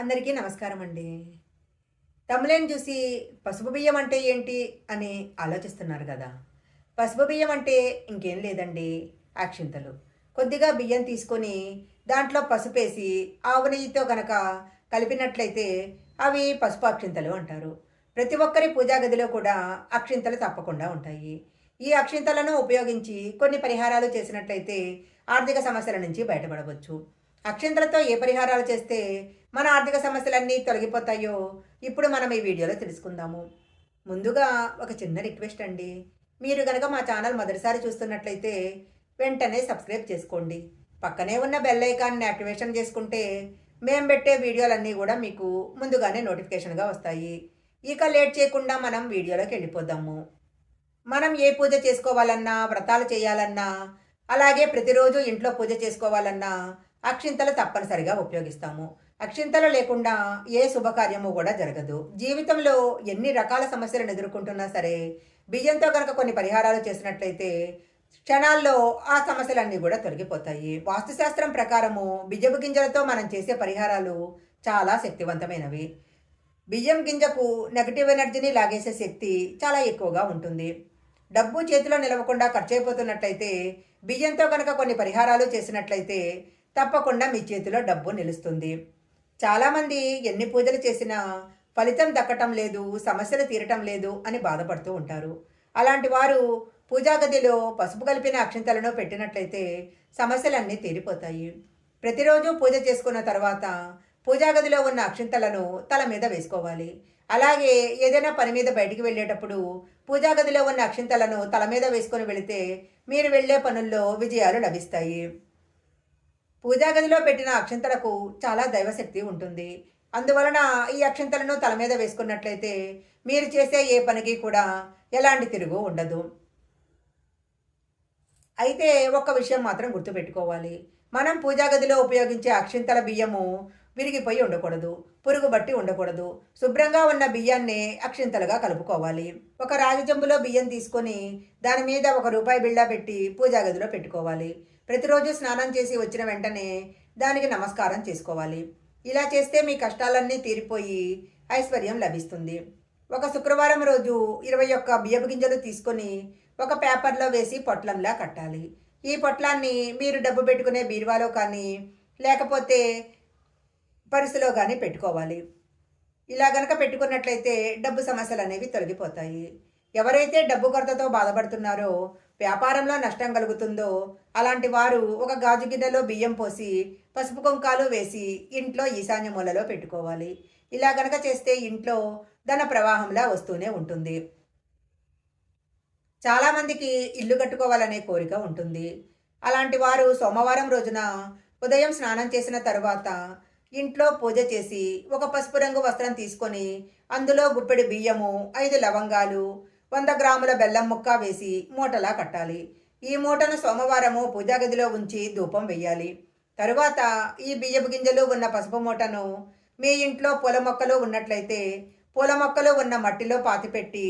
అందరికీ నమస్కారం అండి తమిళని చూసి పసుపు బియ్యం అంటే ఏంటి అని ఆలోచిస్తున్నారు కదా. పసుపు బియ్యం అంటే ఇంకేం లేదండి అక్షింతలు. కొద్దిగా బియ్యం తీసుకొని దాంట్లో పసుపు వేసి ఆవు నెయ్యితో కనుక కలిపినట్లయితే అవి పసుపు అక్షింతలు అంటారు. ప్రతి ఒక్కరి పూజా గదిలో కూడా అక్షింతలు తప్పకుండా ఉంటాయి. ఈ అక్షింతలను ఉపయోగించి కొన్ని పరిహారాలు చేసినట్లయితే ఆర్థిక సమస్యల నుంచి బయటపడవచ్చు. అక్షింతలతో ఏ పరిహారాలు చేస్తే మన ఆర్థిక సమస్యలన్నీ తొలగిపోతాయో ఇప్పుడు మనం ఈ వీడియోలో తెలుసుకుందాము. ముందుగా ఒక చిన్న రిక్వెస్ట్ అండి. మీరు కనుక మా ఛానల్ మొదటిసారి చూస్తున్నట్లయితే వెంటనే సబ్స్క్రైబ్ చేసుకోండి. పక్కనే ఉన్న బెల్ ఐకాన్ని యాక్టివేషన్ చేసుకుంటే మేము పెట్టే వీడియోలన్నీ కూడా మీకు ముందుగానే నోటిఫికేషన్గా వస్తాయి. ఇక లేట్ చేయకుండా మనం వీడియోలోకి వెళ్ళిపోదాము. మనం ఏ పూజ చేసుకోవాలన్నా వ్రతాలు చేయాలన్నా అలాగే ప్రతిరోజు ఇంట్లో పూజ చేసుకోవాలన్నా అక్షింతలు తప్పనిసరిగా ఉపయోగిస్తాము. అక్షింతలు లేకుండా ఏ శుభకార్యము కూడా జరగదు. జీవితంలో ఎన్ని రకాల సమస్యలను ఎదుర్కొంటున్నా సరే బియ్యంతో కనుక కొన్ని పరిహారాలు చేసినట్లయితే క్షణాల్లో ఆ సమస్యలన్నీ కూడా తొలగిపోతాయి. వాస్తుశాస్త్రం ప్రకారము బియ్యపు గింజలతో మనం చేసే పరిహారాలు చాలా శక్తివంతమైనవి. బియ్యం గింజకు నెగటివ్ ఎనర్జీని లాగేసే శక్తి చాలా ఎక్కువగా ఉంటుంది. డబ్బు చేతిలో నిలవకుండా ఖర్చు అయిపోతున్నట్లయితే బియ్యంతో కనుక కొన్ని పరిహారాలు చేసినట్లయితే తప్పకుండా మీ చేతిలో డబ్బు నిలుస్తుంది. చాలామంది ఎన్ని పూజలు చేసినా ఫలితం దక్కటం లేదు సమస్యలు తీరటం లేదు అని బాధపడుతూ ఉంటారు. అలాంటి వారు పూజా గదిలో పసుపు కలిపిన అక్షంతలను పెట్టినట్లయితే సమస్యలన్నీ తీరిపోతాయి. ప్రతిరోజు పూజ చేసుకున్న తర్వాత పూజా గదిలో ఉన్న అక్షింతలను తల మీద వేసుకోవాలి. అలాగే ఏదైనా పని మీద బయటికి వెళ్ళేటప్పుడు పూజా గదిలో ఉన్న అక్షింతలను తల మీద వేసుకొని వెళితే మీరు వెళ్ళే పనుల్లో విజయాలు లభిస్తాయి. పూజా గదిలో పెట్టిన అక్షంతలకు చాలా దైవశక్తి ఉంటుంది. అందువలన ఈ అక్షంతలను తల మీద వేసుకున్నట్లయితే మీరు చేసే ఏ పనికి కూడా ఎలాంటి తిరుగు ఉండదు. అయితే ఒక్క విషయం మాత్రం గుర్తుపెట్టుకోవాలి. మనం పూజా గదిలో ఉపయోగించే అక్షింతల బియ్యము విరిగిపోయి ఉండకూడదు పురుగు బట్టి ఉండకూడదు. శుభ్రంగా ఉన్న బియ్యాన్ని అక్షింతలుగా కలుపుకోవాలి. ఒక రాగి జంబులో బియ్యం తీసుకొని దాని మీద ఒక రూపాయి బిళ్ళ పెట్టి పూజా గదిలో పెట్టుకోవాలి. ప్రతిరోజు స్నానం చేసి వచ్చిన వెంటనే దానికి నమస్కారం చేసుకోవాలి. ఇలా చేస్తే మీ కష్టాలన్నీ తీరిపోయి ఐశ్వర్యం లభిస్తుంది. ఒక శుక్రవారం రోజు ఇరవై ఒక్క బియ్యపు గింజలు తీసుకొని ఒక పేపర్లో వేసి పొట్లంలా కట్టాలి. ఈ పొట్లాన్ని మీరు డబ్బు పెట్టుకునే బీరువాలో కానీ లేకపోతే పర్సులో కానీ పెట్టుకోవాలి. ఇలా గనక పెట్టుకున్నట్లయితే డబ్బు సమస్యలు అనేవి తొలగిపోతాయి. ఎవరైతే డబ్బు కొరతతో బాధపడుతున్నారో వ్యాపారంలో నష్టం కలుగుతుందో అలాంటి వారు ఒక గాజు గిన్నెలో బియ్యం పోసి పసుపు కుంకాలు వేసి ఇంట్లో ఈశాన్య మూలలో పెట్టుకోవాలి. ఇలా గనక చేస్తే ఇంట్లో ధన ప్రవాహంలా వస్తూనే ఉంటుంది. చాలామందికి ఇల్లు కట్టుకోవాలనే కోరిక ఉంటుంది. అలాంటి వారు సోమవారం రోజున ఉదయం స్నానం చేసిన తరువాత ఇంట్లో పూజ చేసి ఒక పసుపు రంగు వస్త్రం తీసుకొని అందులో గుప్పెడి బియ్యము ఐదు లవంగాలు వంద గ్రాముల బెల్లం ముక్క వేసి మూటలా కట్టాలి. ఈ మూటను సోమవారము పూజాగదిలో ఉంచి ధూపం వెయ్యాలి. తరువాత ఈ బియ్యపు గింజలు ఉన్న పసుపు మూటను మీ ఇంట్లో పూల మొక్కలు ఉన్నట్లయితే పూల మొక్కలు ఉన్న మట్టిలో పాతిపెట్టి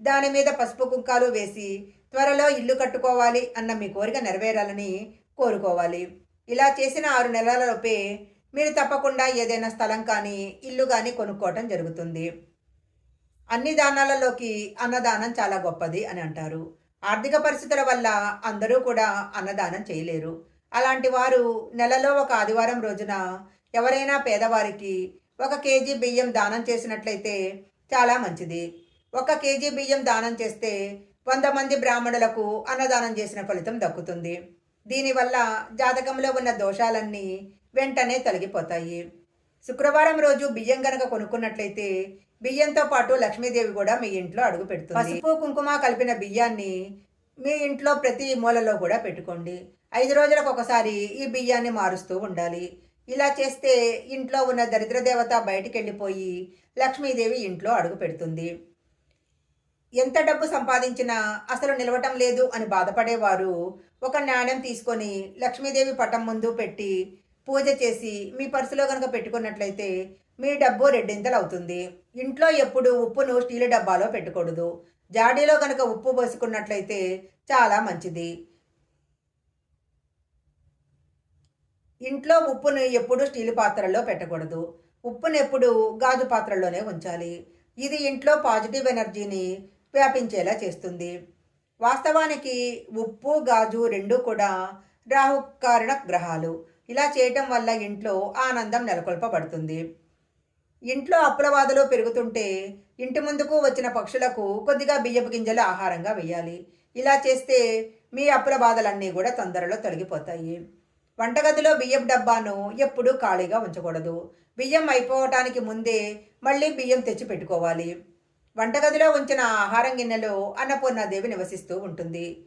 దాని మీద పసుపు కుంకాలు వేసి త్వరలో ఇల్లు కట్టుకోవాలి అన్న మీ కోరిక నెరవేరాలని కోరుకోవాలి. ఇలా చేసిన ఆరు నెలలలోపే మీరు తప్పకుండా ఏదైనా స్థలం కానీ ఇల్లు కానీ కొనుక్కోవటం జరుగుతుంది. అన్ని దానాలలోకి అన్నదానం చాలా గొప్పది అని అంటారు. ఆర్థిక పరిస్థితుల వల్ల అందరూ కూడా అన్నదానం చేయలేరు. అలాంటి వారు నెలలో ఒక ఆదివారం రోజున ఎవరైనా పేదవారికి ఒక కేజీ బియ్యం దానం చేసినట్లయితే చాలా మంచిది. ఒక కేజీ బియ్యం దానం చేస్తే వంద మంది బ్రాహ్మణులకు అన్నదానం చేసిన ఫలితం దక్కుతుంది. దీనివల్ల జాతకంలో ఉన్న దోషాలన్నీ వెంటనే తొలగిపోతాయి. శుక్రవారం రోజు బియ్యం గనక కొనుక్కున్నట్లయితే బియ్యంతో పాటు లక్ష్మీదేవి కూడా మీ ఇంట్లో అడుగు పెడుతుంది. పసుపు కుంకుమ కలిపిన బియ్యాన్ని మీ ఇంట్లో ప్రతి మూలలో కూడా పెట్టుకోండి. ఐదు రోజులకు ఒకసారి ఈ బియ్యాన్ని మారుస్తూ ఉండాలి. ఇలా చేస్తే ఇంట్లో ఉన్న దరిద్ర దేవత బయటికి వెళ్ళిపోయి లక్ష్మీదేవి ఇంట్లో అడుగు పెడుతుంది. ఎంత డబ్బు సంపాదించినా అసలు నిలవటం లేదు అని బాధపడేవారు ఒక నాణ్యం తీసుకొని లక్ష్మీదేవి పటం ముందు పెట్టి పూజ చేసి మీ పర్సులో కనుక పెట్టుకున్నట్లయితే మీ డబ్బు రెడ్డింతలు అవుతుంది. ఇంట్లో ఎప్పుడు ఉప్పును స్టీల్ డబ్బాలో పెట్టకూడదు. జాడీలో కనుక ఉప్పు పోసుకున్నట్లయితే చాలా మంచిది. ఇంట్లో ఉప్పును ఎప్పుడు స్టీల్ పాత్రలో పెట్టకూడదు. ఉప్పును ఎప్పుడు గాజు పాత్రలోనే ఉంచాలి. ఇది ఇంట్లో పాజిటివ్ ఎనర్జీని వ్యాపించేలా చేస్తుంది. వాస్తవానికి ఉప్పు గాజు రెండు కూడా రాహుకారణ గ్రహాలు. ఇలా చేయటం వల్ల ఇంట్లో ఆనందం నెలకొల్పబడుతుంది. ఇంట్లో అప్పుల బాధలు పెరుగుతుంటే ఇంటి ముందుకు వచ్చిన పక్షులకు కొద్దిగా బియ్యపు గింజలు ఆహారంగా వేయాలి. ఇలా చేస్తే మీ అప్పుల బాధలన్నీ కూడా తొందరలో తొలగిపోతాయి. వంటగదిలో బియ్యం డబ్బాను ఎప్పుడూ ఖాళీగా ఉంచకూడదు. బియ్యం అయిపోవటానికి ముందే మళ్ళీ బియ్యం తెచ్చి పెట్టుకోవాలి. వంటగదిలో ఉంచిన ఆహారం గిన్నెలో అన్నపూర్ణాదేవి నివసిస్తూ ఉంటుంది.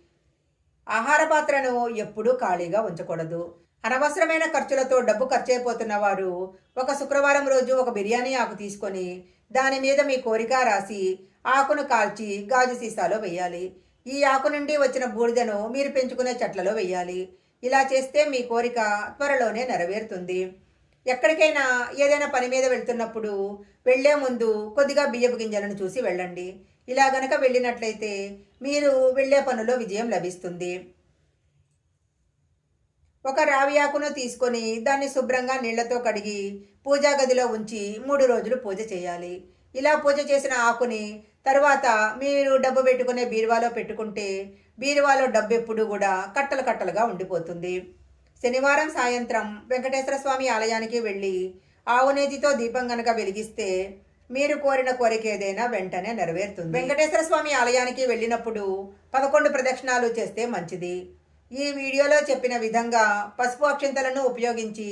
ఆహార పాత్రను ఎప్పుడూ ఖాళీగా ఉంచకూడదు. అనవసరమైన ఖర్చులతో డబ్బు ఖర్చయిపోతున్న వారు ఒక శుక్రవారం రోజు ఒక బిర్యానీ ఆకు తీసుకొని దాని మీద మీ కోరిక రాసి ఆకును కాల్చి గాజు సీసాలో వేయాలి ఈ ఆకు నుండి వచ్చిన బూడిదను మీరు పెంచుకునే చెట్లలో వేయాలి ఇలా చేస్తే మీ కోరిక త్వరలోనే నెరవేరుతుంది. ఎక్కడికైనా ఏదైనా పని మీద వెళ్తున్నప్పుడు వెళ్ళే ముందు కొద్దిగా బియ్యపు గింజలను చూసి వెళ్ళండి. ఇలా గనక వెళ్ళినట్లయితే మీరు వెళ్ళే పనులో విజయం లభిస్తుంది. ఒక రావి ఆకును తీసుకొని దాన్ని శుభ్రంగా నీళ్ళతో కడిగి పూజా గదిలో ఉంచి మూడు రోజులు పూజ చేయాలి. ఇలా పూజ చేసిన ఆకుని తర్వాత మీరు డబ్బు పెట్టుకునే బీరువాలో పెట్టుకుంటే బీరువాలో డబ్బు ఎప్పుడు కూడా కట్టలు కట్టలుగా ఉండిపోతుంది. శనివారం సాయంత్రం వెంకటేశ్వర స్వామి ఆలయానికి వెళ్ళి ఆవునేతితో దీపం గనక వెలిగిస్తే మీరు కోరిన కోరిక ఏదైనా వెంటనే నెరవేరుతుంది. వెంకటేశ్వర స్వామి ఆలయానికి వెళ్ళినప్పుడు పదకొండు ప్రదక్షిణాలు చేస్తే మంచిది. ఈ వీడియోలో చెప్పిన విధంగా పసుపు అక్షింతలను ఉపయోగించి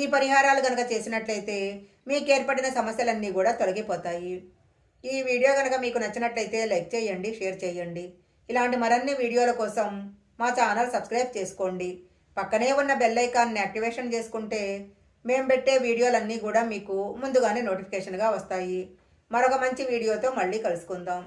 ఈ పరిహారాలు కనుక చేసినట్లయితే మీకు ఏర్పడిన సమస్యలన్నీ కూడా తొలగిపోతాయి. ఈ వీడియో కనుక మీకు నచ్చినట్లయితే లైక్ చేయండి షేర్ చేయండి. ఇలాంటి మరిన్ని వీడియోల కోసం మా ఛానల్ సబ్స్క్రైబ్ చేసుకోండి. పక్కనే ఉన్న బెల్ ఐకాన్ని యాక్టివేషన్ చేసుకుంటే మేము పెట్టే వీడియోలన్నీ కూడా మీకు ముందుగానే నోటిఫికేషన్గా వస్తాయి. మరొక మంచి వీడియోతో మళ్ళీ కలుసుకుందాం.